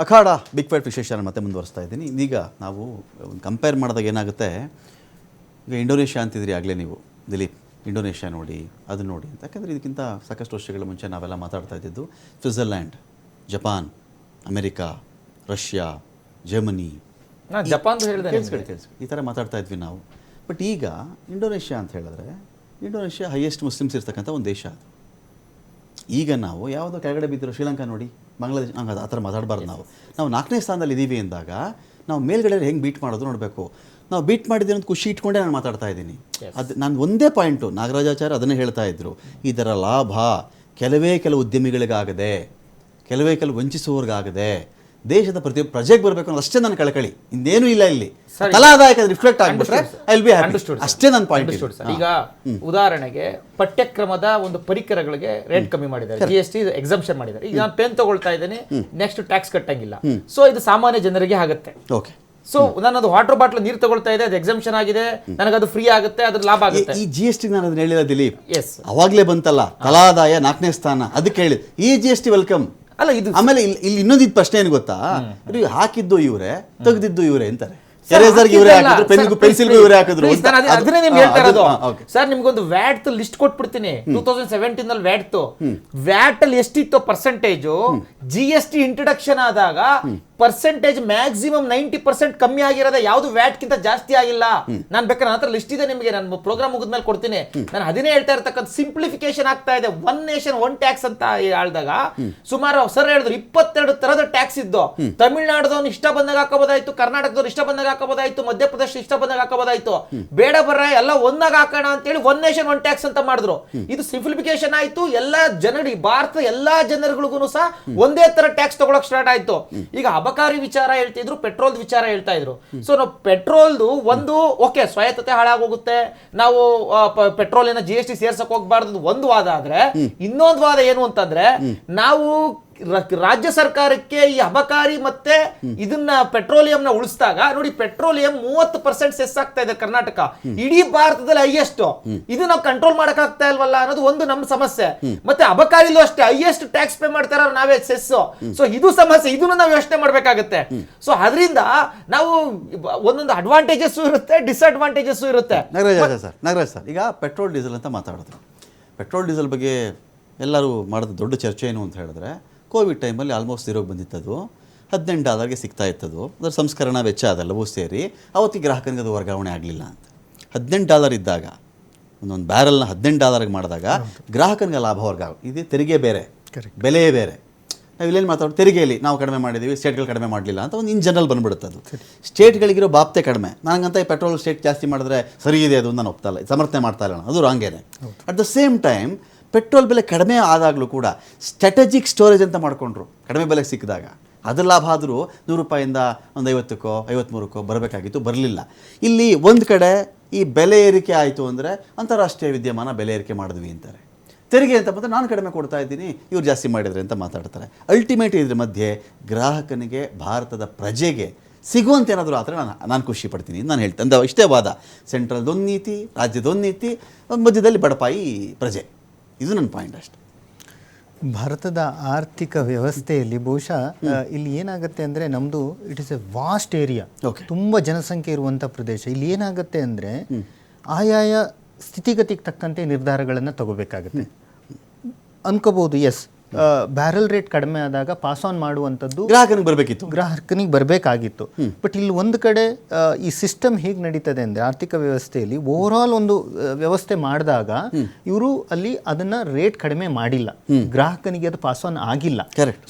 ಅಖಾಡ big fight ವಿಶೇಷ ಮತ್ತೆ ಮುಂದುವರಿಸ್ತಾ ಇದ್ದೀನಿ. ಇದೀಗ ನಾವು ಒಂದು ಕಂಪೇರ್ ಮಾಡಿದಾಗ ಏನಾಗುತ್ತೆ? ಈಗ ಇಂಡೋನೇಷ್ಯಾ ಅಂತಿದ್ರಿ ಆಗಲೇ ನೀವು. ದಿಲೀಪ್ ಇಂಡೋನೇಷ್ಯಾ ನೋಡಿ ಅದು ನೋಡಿ ಅಂತ. ಯಾಕಂದರೆ ಇದಕ್ಕಿಂತ ಸಾಕಷ್ಟು ವರ್ಷಗಳ ಮುಂಚೆ ನಾವೆಲ್ಲ ಮಾತಾಡ್ತಾ ಇದ್ದಿದ್ದು Switzerland Japan America Russia Germany. Japan ಹೇಳಿದೆ ಕೇಳಿಸ್ಕೊಳ್ಳಿ ಕೇಳಿಸ್ಕೊಳ್ಳಿ. ಈ ಥರ ಮಾತಾಡ್ತಾ ಇದ್ವಿ ನಾವು. ಬಟ್ ಈಗ ಇಂಡೋನೇಷ್ಯಾ ಅಂತ ಹೇಳಿದ್ರೆ ಇಂಡೋನೇಷ್ಯಾ ಹೈಯೆಸ್ಟ್ ಮುಸ್ಲಿಮ್ಸ್ ಇರ್ತಕ್ಕಂಥ ಒಂದು ದೇಶ ಅದು. ಈಗ ನಾವು ಯಾವುದೋ ಕೆಳಗಡೆ ಬಿದ್ದಿರೋ ಶ್ರೀಲಂಕಾ ನೋಡಿ. ಬಾಂಗ್ಲಾದೇಶ ನಾವು ಆ ಥರ ಮಾತಾಡಬಾರ್ದು ನಾವು. ನಾವು ನಾಲ್ಕನೇ ಸ್ಥಾನದಲ್ಲಿ ಇದ್ದೀವಿ ಅಂದಾಗ ನಾವು ಮೇಲ್ಗಡೆ ಹೆಂಗೆ ಬೀಟ್ ಮಾಡೋದು ನೋಡಬೇಕು. ನಾವು ಬೀಟ್ ಮಾಡಿದ್ದೀನಿ ಅಂತ ಖುಷಿ ಇಟ್ಕೊಂಡೆ ನಾನು ಮಾತಾಡ್ತಾ ಇದ್ದೀನಿ. ಅದು ನಾನು ಒಂದೇ ಪಾಯಿಂಟು ನಾಗರಾಜಾಚಾರ್ಯ ಅದನ್ನೇ ಹೇಳ್ತಾ ಇದ್ರು. ಇದರ ಲಾಭ ಕೆಲವೇ ಕೆಲವು ಉದ್ಯಮಿಗಳಿಗಾಗದೆ ಕೆಲವೇ ಕೆಲವು ವಂಚಿಸುವವ್ರಿಗಾಗದೆ ದೇಶದ ಪ್ರತಿ ಪ್ರಜೆಗೆ ಬರಬೇಕು ಅನ್ನೋದು ಅಷ್ಟೇ ನನ್ನ ಕಳಕಳಿ. ಇನ್ನೇನು ಇಲ್ಲ ಇಲ್ಲಿ. ಕಲಾದಾಯಕ ರಿಫ್ಲೆಕ್ಟ್ ಆಗಿಬಿಟ್ರೆ ಐ ಬಿ ಅಷ್ಟೇ ನನ್ನ ಪಾಯಿಂಟ್ ಈಗ ಉದಾಹರಣೆಗೆ ಪಠ್ಯಕ್ರಮದ ಒಂದು ಪರಿಕರಗಳಿಗೆ ರೇಟ್ ಕಮ್ಮಿ ಮಾಡಿದ್ದಾರೆ. ಜಿ ಎಸ್ ಟಿ ಎಕ್ಸಂಪ್ಷನ್ ಮಾಡಿದ್ದಾರೆ. ಈಗ ನಾನು ಪೆನ್ ತಗೊಳ್ತಾ ಇದ್ದೀನಿ ನೆಕ್ಸ್ಟ್ ಟ್ಯಾಕ್ಸ್ ಕಟ್ಟಂಗಿಲ್ಲ. ಸೊ ಇದು ಸಾಮಾನ್ಯ ಜನರಿಗೆ ಆಗುತ್ತೆ. ಓಕೆ ಸೊ ಅದು ವಾಟರ್ ಬಾಟ್ಲ್ ನೀರು ತಗೊಳ್ತಾ ಇದೆ ಅದು ಎಕ್ಸಂಪ್ಷನ್ ಆಗಿದೆ. ನನಗೆ ಅದು ಫ್ರೀ ಆಗುತ್ತೆ ಅದ್ರ ಲಾಭ ಆಗುತ್ತೆ. ಈ ಜಿ ಎಸ್ ಟಿ ನಾನು ಅದನ್ನ ಹೇಳಿಲ್ಲ ದಿಲೀಪ್. ಎಸ್ ಅವಾಗ್ಲೇ ಬಂತಲ್ಲ ಕಲಾದಾಯ ನಾಲ್ಕನೇ ಸ್ಥಾನ ಅದಕ್ಕೆ ಹೇಳಿದ್. ಈ ಜಿ ಎಸ್ ಟಿ ವೆಲ್ಕಮ್ ಅಲ್ಲ ಇದು ಆಮೇಲೆ ಇಲ್ಲಿ ಇಲ್ಲಿ ಇನ್ನೊಂದು ಇದು ಪ್ರಶ್ನೆ ಏನು ಗೊತ್ತಾ? ಇವ್ರು ಹಾಕಿದ್ದು ಇವರೇ ತೆಗೆದಿದ್ದು ಇವರೇ ಅಂತಾರೆ. ಎರೇಸರ್ಗೆ ಇವರೇ ಹಾಕಿದ್ರು ಪೆನ್ಗೂ ಪೆನ್ಸಿಲ್ಗೂ ಇವರೇ ಹಾಕಿದ್ರು ಅದನ್ನೇ ನಿಮ್ಗೆ ಹೇಳ್ತಾ ಇರೋದು. ಸರ್ ನಿಮ್ಗೊಂದು ವ್ಯಾಟ್ ಲಿಸ್ಟ್ ಕೊಟ್ಬಿಡ್ತೀನಿ. ಟೂ ತೌಸಂಡ್ ಸೆವೆಂಟೀನ್ ಅಲ್ಲಿ ವ್ಯಾಟ್ ವ್ಯಾಟ್ ಅಲ್ಲಿ ಎಷ್ಟಿತ್ತು percentage G S T introduction ಆದಾಗ ಪರ್ಸೆಂಟೇಜ್ ಮ್ಯಾಕ್ಸಿಮಮ್ ನೈಂಟಿ ಪರ್ಸೆಂಟ್ ಕಮ್ಮಿ ಆಗಿರೋದ ಯಾವ್ದು ವ್ಯಾಟ್ ಕಿಂತ ಜಾಸ್ತಿ ಆಗಿಲ್ಲ. ನಾನು ಬೇಕಾದ್ರೆ ನನ್ನ ಹತ್ರ ಲಿಸ್ಟ್ ಇದೆ ನಿಮಗೆ ನಾನು ಪ್ರೋಗ್ರಾಮ್ ಮುಗಿದ್ಮೇಲೆ ಕೊಡ್ತೀನಿ. ನಾನು ಅದನ್ನೇ ಹೇಳ್ತಾ ಇರ್ತಕ್ಕಂಥ ಸಿಂಪ್ಲಿಫಿಕೇಶನ್ ಆಗ್ತಾ ಇದೆ. ಒನ್ ನೇಷನ್ ಒನ್ ಟ್ಯಾಕ್ಸ್ ಅಂತ ಆಳ್ದಾಗ ಸುಮಾರು ಸರ್ ಹೇಳಿದ್ರು ಇಪ್ಪತ್ತೆರಡು ತರದ ಟ್ಯಾಕ್ಸ್ ಇದ್ದು. ತಮಿಳ್ನಾಡದವ್ನು ಇಷ್ಟ ಬಂದಾಗ ಹಾಕೋಬೋದಾಯ್ತು ಕರ್ನಾಟಕದವ್ರು ಇಷ್ಟ ಬಂದಾಗ ಹಾಕೋಬೋದಾಯ್ತು ಮಧ್ಯಪ್ರದೇಶ ಇಷ್ಟ ಬಂದಾಗ ಹಾಕೋಬೋದಾಯ್ತು ಬೇಡ ಬರ್ರ ಎಲ್ಲ ಒಂದಾಗ ಹಾಕೋಣ ಅಂತೇಳಿ ಒನ್ ನೇಷನ್ ಒನ್ ಟ್ಯಾಕ್ಸ್ ಅಂತ ಮಾಡಿದ್ರು. ಇದು ಸಿಂಪ್ಲಿಫಿಕೇಶನ್ ಆಯ್ತು ಎಲ್ಲ ಜನರಿಗೆ ಭಾರತದ ಎಲ್ಲಾ ಜನರುಗಳಿಗೂ ಸಹ ಒಂದೇ ತರ ಟ್ಯಾಕ್ಸ್ ತಗೊಳಕ್ ಸ್ಟಾರ್ಟ್ ಆಯ್ತು. ಈಗ ಅಬಕಾರಿ ವಿಚಾರ ಹೇಳ್ತಿದ್ರು ಪೆಟ್ರೋಲ್ ವಿಚಾರ ಹೇಳ್ತಾ ಇದ್ರು. ಸೊ ನಾವು ಪೆಟ್ರೋಲ್ದು ಒಂದು ಓಕೆ ಸ್ವಾಯತ್ತತೆ ಹಾಳಾಗೋಗುತ್ತೆ. ನಾವು ಪೆಟ್ರೋಲಿನ ಜಿ ಎಸ್ ಟಿ ಸೇರ್ಸಕ್ ಹೋಗ್ಬಾರ್ದು ಒಂದು ವಾದ ಆದ್ರೆ ಇನ್ನೊಂದು ವಾದ ಏನು ಅಂತಂದ್ರೆ ನಾವು ರಾಜ್ಯ ಸರ್ಕಾರಕ್ಕೆ ಈ ಅಬಕಾರಿ ಮತ್ತೆ ಇದನ್ನ ಪೆಟ್ರೋಲಿಯಂನ ಉಳಿಸಿದಾಗ ನೋಡಿ ಪೆಟ್ರೋಲಿಯಂ ಮೂವತ್ತು ಪರ್ಸೆಂಟ್ ಸೆಸ್ ಆಗ್ತಾ ಇದೆ ಕರ್ನಾಟಕ. ಇಡೀ ಭಾರತದಲ್ಲಿ ಹೈಯೆಸ್ಟ್ ಇದು ನಾವು ಕಂಟ್ರೋಲ್ ಮಾಡಕ್ ಆಗ್ತಾ ಇಲ್ವಲ್ಲ ಅನ್ನೋದು ಒಂದು ನಮ್ಮ ಸಮಸ್ಯೆ. ಮತ್ತೆ ಅಬಕಾರಿಲೂ ಅಷ್ಟೇ ಹೈಯೆಸ್ಟ್ ಟ್ಯಾಕ್ಸ್ ಪೇ ಮಾಡ್ತಾರ ನಾವೇ ಸೆಸ್ ಸೊ ಇದು ಸಮಸ್ಯೆ ಇದನ್ನು ನಾವು ಯೋಚನೆ ಮಾಡ್ಬೇಕಾಗತ್ತೆ. ಸೊ ಅದರಿಂದ ನಾವು ಒಂದೊಂದು ಅಡ್ವಾಂಟೇಜಸ್ ಇರುತ್ತೆ ಡಿಸ್ಅಡ್ವಾಂಟೇಜಸ್ ಇರುತ್ತೆ. ನಾಗರಾಜ್ ಸರ್ ನಾಗರಾಜ್ ಸರ್ ಈಗ ಪೆಟ್ರೋಲ್ ಡೀಸೆಲ್ ಅಂತ ಮಾತಾಡೋದು ಪೆಟ್ರೋಲ್ ಡೀಸೆಲ್ ಬಗ್ಗೆ ಎಲ್ಲರೂ ಮಾಡಿದ ದೊಡ್ಡ ಚರ್ಚೆ ಏನು ಅಂತ ಹೇಳಿದ್ರೆ ಕೋವಿಡ್ ಟೈಮಲ್ಲಿ ಆಲ್ಮೋಸ್ಟ್ ಇರೋಗಿ ಬಂದಿತ್ತದು. ಹದಿನೆಂಟು ಡಾಲರ್ಗೆ ಸಿಗ್ತಾ ಇತ್ತದು. ಅದರ ಸಂಸ್ಕರಣಾ ವೆಚ್ಚ ಅದೆಲ್ಲವೂ ಸೇರಿ ಅವತ್ತಿಗೆ ಗ್ರಾಹಕನಿಗೆ ಅದು ವರ್ಗಾವಣೆ ಆಗಲಿಲ್ಲ ಅಂತ. ಹದಿನೆಂಟು ಡಾಲರ್ ಇದ್ದಾಗ ಒಂದೊಂದು ಬ್ಯಾರಲ್ನ ಹದಿನೆಂಟು ಡಾಲರ್ಗೆ ಮಾಡಿದಾಗ ಗ್ರಾಹಕನಿಗೆ ಲಾಭ ವರ್ಗಾವ ಇದು ತೆರಿಗೆ ಬೇರೆ ಬೆಲೆಯೇ ಬೇರೆ. ನಾವು ಇಲ್ಲೇನು ಮಾತಾಡೋದು ತೆರಿಗೆಯಲ್ಲಿ ನಾವು ಕಡಿಮೆ ಮಾಡಿದ್ದೀವಿ ಸ್ಟೇಟ್ಗಳು ಕಡಿಮೆ ಮಾಡಲಿಲ್ಲ ಅಂತ ಒಂದು ಇನ್ ಜನರಲ್ ಬಂದ್ಬಿಡುತ್ತೆ ಅದು ಸ್ಟೇಟ್ಗಳಿಗಿರೋ ಬಾಪ್ತೆ ಕಡಿಮೆ. ನನಗಂತ ಈ ಪೆಟ್ರೋಲ್ ಸ್ಟೇಟ್ ಜಾಸ್ತಿ ಮಾಡಿದ್ರೆ ಸರಿ ಇದೆ ಅದು ನಾನು ಒಪ್ತಾ ಇಲ್ಲ ಸಮರ್ಥನೆ ಮಾಡ್ತಾ ಇಲ್ಲ ಅದು ರಾಂಗೇನೆ at the same time petrol ಬೆಲೆ ಕಡಿಮೆ ಆದಾಗಲೂ ಕೂಡ ಸ್ಟ್ರಾಟಜಿಕ್ ಸ್ಟೋರೇಜ್ ಅಂತ ಮಾಡಿಕೊಂಡ್ರು. ಕಡಿಮೆ ಬೆಲೆಗೆ ಸಿಕ್ಕಿದಾಗ. ಅದು ಲಾಭ ಆದರೂ ನೂರು ರೂಪಾಯಿಂದ ಒಂದು ಐವತ್ತಕ್ಕೋ ಐವತ್ತ್ಮೂರಕ್ಕೋ ಬರಬೇಕಾಗಿತ್ತು, ಬರಲಿಲ್ಲ. ಇಲ್ಲಿ ಒಂದು ಕಡೆ ಈ ಬೆಲೆ ಏರಿಕೆ ಆಯಿತು ಅಂದರೆ ಅಂತಾರಾಷ್ಟ್ರೀಯ ವಿದ್ಯಮಾನ ಬೆಲೆ ಏರಿಕೆ ಮಾಡಿದ್ವಿ ಅಂತಾರೆ. ತೆರಿಗೆ ಅಂತ ಬಂದರೆ ನಾನು ಕಡಿಮೆ ಕೊಡ್ತಾ ಇದ್ದೀನಿ, ಇವ್ರು ಜಾಸ್ತಿ ಮಾಡಿದರೆ ಅಂತ ಮಾತಾಡ್ತಾರೆ. ಅಲ್ಟಿಮೇಟ್ ಇದ್ರ ಮಧ್ಯೆ ಗ್ರಾಹಕನಿಗೆ ಭಾರತದ ಪ್ರಜೆಗೆ ಸಿಗುವಂತ ಏನಾದರೂ ಆದರೆ ನಾನು ನಾನು ಖುಷಿ ಪಡ್ತೀನಿ ನಾನು ಹೇಳ್ತೇನೆ. ಇಷ್ಟೇ ವಾದ. ಸೆಂಟ್ರಲ್ದೊಂದು ನೀತಿ ರಾಜ್ಯದೊಂದು ನೀತಿ, ಮಧ್ಯದಲ್ಲಿ ಬಡಪಾಯಿ ಪ್ರಜೆ. ಇದು ನನ್ನ ಪಾಯಿಂಟ್ ಅಷ್ಟೆ. ಭಾರತದ ಆರ್ಥಿಕ ವ್ಯವಸ್ಥೆಯಲ್ಲಿ ಬಹುಶಃ ಇಲ್ಲಿ ಏನಾಗುತ್ತೆ ಅಂದರೆ ನಮ್ಮದು it is a vast area okay ತುಂಬಾ ಜನಸಂಖ್ಯೆ ಇರುವಂಥ ಪ್ರದೇಶ. ಇಲ್ಲಿ ಏನಾಗುತ್ತೆ ಅಂದರೆ ಆಯಾಯ ಸ್ಥಿತಿಗತಿಗೆ ತಕ್ಕಂತೆ ನಿರ್ಧಾರಗಳನ್ನು ತಗೋಬೇಕಾಗುತ್ತೆ. ಅನ್ಕೋಬಹುದು ಎಸ್ ಬ್ಯಾರಲ್ ರೇಟ್ ಕಡಿಮೆ ಆದಾಗ ಪಾಸ್ ಆನ್ ಮಾಡುವಂಥದ್ದು ಗ್ರಾಹಕನಿಗೆ ಬರಬೇಕಿತ್ತು. ಗ್ರಾಹಕನಿಗೆ ಬರಬೇಕಾಗಿತ್ತು. ಬಟ್ ಇಲ್ಲಿ ಒಂದು ಕಡೆ ಈ ಸಿಸ್ಟಮ್ ಹೇಗೆ ನಡೀತದೆ ಅಂದ್ರೆ ಆರ್ಥಿಕ ವ್ಯವಸ್ಥೆಯಲ್ಲಿ ಓವರ್ ಆಲ್ ಒಂದು ವ್ಯವಸ್ಥೆ ಮಾಡಿದಾಗ ಇವರು ಅಲ್ಲಿ ಅದನ್ನ ರೇಟ್ ಕಡಿಮೆ ಮಾಡಿಲ್ಲ. ಗ್ರಾಹಕನಿಗೆ ಅದು ಪಾಸ್ ಆನ್ ಆಗಿಲ್ಲ.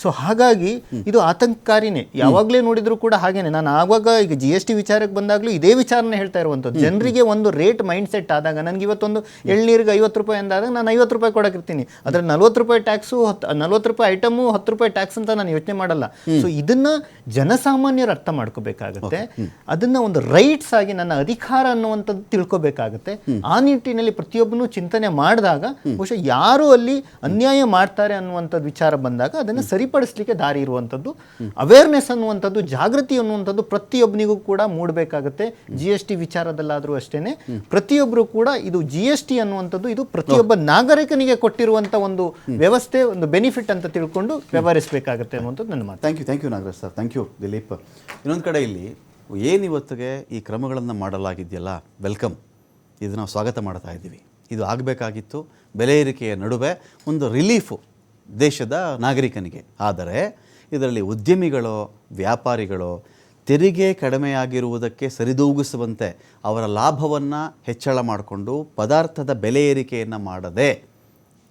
ಸೊ ಹಾಗಾಗಿ ಇದು ಆತಂಕಕಾರಿನೇ. ಯಾವಾಗಲೇ ನೋಡಿದ್ರು ಕೂಡ ಹಾಗೇನೆ. ನಾನು ಆವಾಗ ಈಗ ಜಿ ಎಸ್ ಟಿ ವಿಚಾರಕ್ಕೆ ಬಂದಾಗಲೂ ಇದೇ ವಿಚಾರನೇ ಹೇಳ್ತಾ ಇರುವಂಥದ್ದು. ಜನರಿಗೆ ಒಂದು ರೇಟ್ ಮೈಂಡ್ ಸೆಟ್ ಆದಾಗ ನನಗೆ ಇವತ್ತೊಂದು ಎಳ್ನೀರಿಗೆ ಐವತ್ತು ರೂಪಾಯಿ ಅಂದಾಗ ನಾನು ಐವತ್ತು ರೂಪಾಯಿ ಕೊಡಕಿರ್ತೀನಿ ಅದರ ನಲ್ವತ್ತು ರೂಪಾಯಿ ಟ್ಯಾಕ್ಸು ನಲ್ವತ್ತು ರೂಪಾಯಿ ಐಟಮು ಹತ್ತು ರೂಪಾಯಿ ಟ್ಯಾಕ್ಸ್ ಅಂತ ನಾನು ಯೋಚನೆ ಮಾಡಲ್ಲ. ಸೊ ಇದನ್ನ ಜನಸಾಮಾನ್ಯರು ಅರ್ಥ ಮಾಡ್ಕೋಬೇಕಾಗತ್ತೆ. ಅದನ್ನ ಒಂದು ರೈಟ್ಸ್ ಆಗಿ ನನ್ನ ಅಧಿಕಾರ ಅನ್ನುವಂಥದ್ದು ತಿಳ್ಕೊಬೇಕಾಗತ್ತೆ. ಆ ನಿಟ್ಟಿನಲ್ಲಿ ಪ್ರತಿಯೊಬ್ಬನು ಚಿಂತನೆ ಮಾಡಿದಾಗ ಬಹುಶಃ ಯಾರು ಅಲ್ಲಿ ಅನ್ಯಾಯ ಮಾಡ್ತಾರೆ ಅನ್ನುವಂಥದ್ದು ವಿಚಾರ ಬಂದಾಗ ಅದನ್ನ ಸರಿಪಡಿಸ್ಲಿಕ್ಕೆ ದಾರಿ ಇರುವಂಥದ್ದು ಅವೇರ್ನೆಸ್ ಅನ್ನುವಂಥದ್ದು ಜಾಗೃತಿ ಅನ್ನುವಂಥದ್ದು ಪ್ರತಿಯೊಬ್ಬನಿಗೂ ಕೂಡ ಮೂಡಬೇಕಾಗತ್ತೆ. ಜಿ ಎಸ್ ಟಿ ವಿಚಾರದಲ್ಲಾದರೂ ಅಷ್ಟೇನೆ. ಪ್ರತಿಯೊಬ್ಬರು ಕೂಡ ಇದು ಜಿ ಎಸ್ ಟಿ ಅನ್ನುವಂಥದ್ದು ಇದು ಪ್ರತಿಯೊಬ್ಬ ನಾಗರಿಕನಿಗೆ ಕೊಟ್ಟಿರುವಂಥ ಒಂದು ವ್ಯವಸ್ಥೆ ಒಂದು ಬೆನಿಫಿಟ್ ಬೆನಿಫಿಟ್ ಅಂತ ತಿಳ್ಕೊಂಡು ವ್ಯವಹರಿಸಬೇಕಾಗುತ್ತೆ ಅನ್ನುವಂಥದ್ದು ನನ್ನ ಮಾತು. Thank you thank you Nagaraj sir thank you Dileep. ಇನ್ನೊಂದು ಕಡೆ ಇಲ್ಲಿ, ಏನು ಇವತ್ತಿಗೆ ಈ ಕ್ರಮಗಳನ್ನು ಮಾಡಲಾಗಿದೆಯಲ್ಲ? ವೆಲ್ಕಮ್ ಇದು ನಾವು ಸ್ವಾಗತ ಮಾಡ್ತಾ ಇದ್ದೀವಿ. ಇದು ಆಗಬೇಕಾಗಿತ್ತು. ಬೆಲೆ ಏರಿಕೆಯ ನಡುವೆ ಒಂದು ರಿಲೀಫು ದೇಶದ ನಾಗರಿಕನಿಗೆ. ಆದರೆ, ಇದರಲ್ಲಿ ಉದ್ಯಮಿಗಳು, ವ್ಯಾಪಾರಿಗಳು, ತೆರಿಗೆ ಕಡಿಮೆಯಾಗಿರುವುದಕ್ಕೆ ಸರಿದೂಗಿಸುವಂತೆ ಅವರ ಲಾಭವನ್ನು ಹೆಚ್ಚಳ ಮಾಡಿಕೊಂಡು ಪದಾರ್ಥದ ಬೆಲೆ ಏರಿಕೆಯನ್ನು ಮಾಡದೆ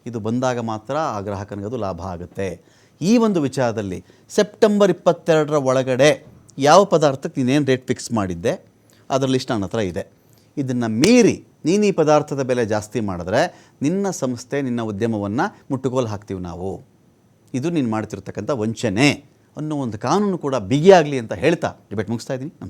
ಇದು ಬಂದಾಗ ಮಾತ್ರ ಆ ಗ್ರಾಹಕನಿಗೆ ಅದು ಲಾಭ ಆಗುತ್ತೆ. ಈ ಒಂದು ವಿಚಾರದಲ್ಲಿ ಸೆಪ್ಟೆಂಬರ್ ಇಪ್ಪತ್ತೆರಡರ ಒಳಗಡೆ ಯಾವ ಪದಾರ್ಥಕ್ಕೆ ನೀನೇನು ರೇಟ್ ಫಿಕ್ಸ್ ಮಾಡಿದ್ದೆ, ಅದರ ಲಿಸ್ಟ್ ನನ್ನ ಹತ್ರ ಇದೆ. ಇದನ್ನು ಮೀರಿ ನೀನು ಈ ಪದಾರ್ಥದ ಬೆಲೆ ಜಾಸ್ತಿ ಮಾಡಿದ್ರೆ ನಿನ್ನ ಸಂಸ್ಥೆ, ನಿನ್ನ ಉದ್ಯಮವನ್ನು ಮುಟ್ಟುಗೋಲು ಹಾಕ್ತೀವಿ ನಾವು. ಇದು ನೀನು ಮಾಡ್ತಿರ್ತಕ್ಕಂಥ ವಂಚನೆ ಅನ್ನೋ ಒಂದು ಕಾನೂನು ಕೂಡ ಬಿಗಿಯಾಗಲಿ ಅಂತ ಹೇಳ್ತಾ, ಡಿಬೇಟ್ ಮುಗಿಸ್ತಾ ಇದ್ದೀನಿ. ನಮಸ್ಕಾರ.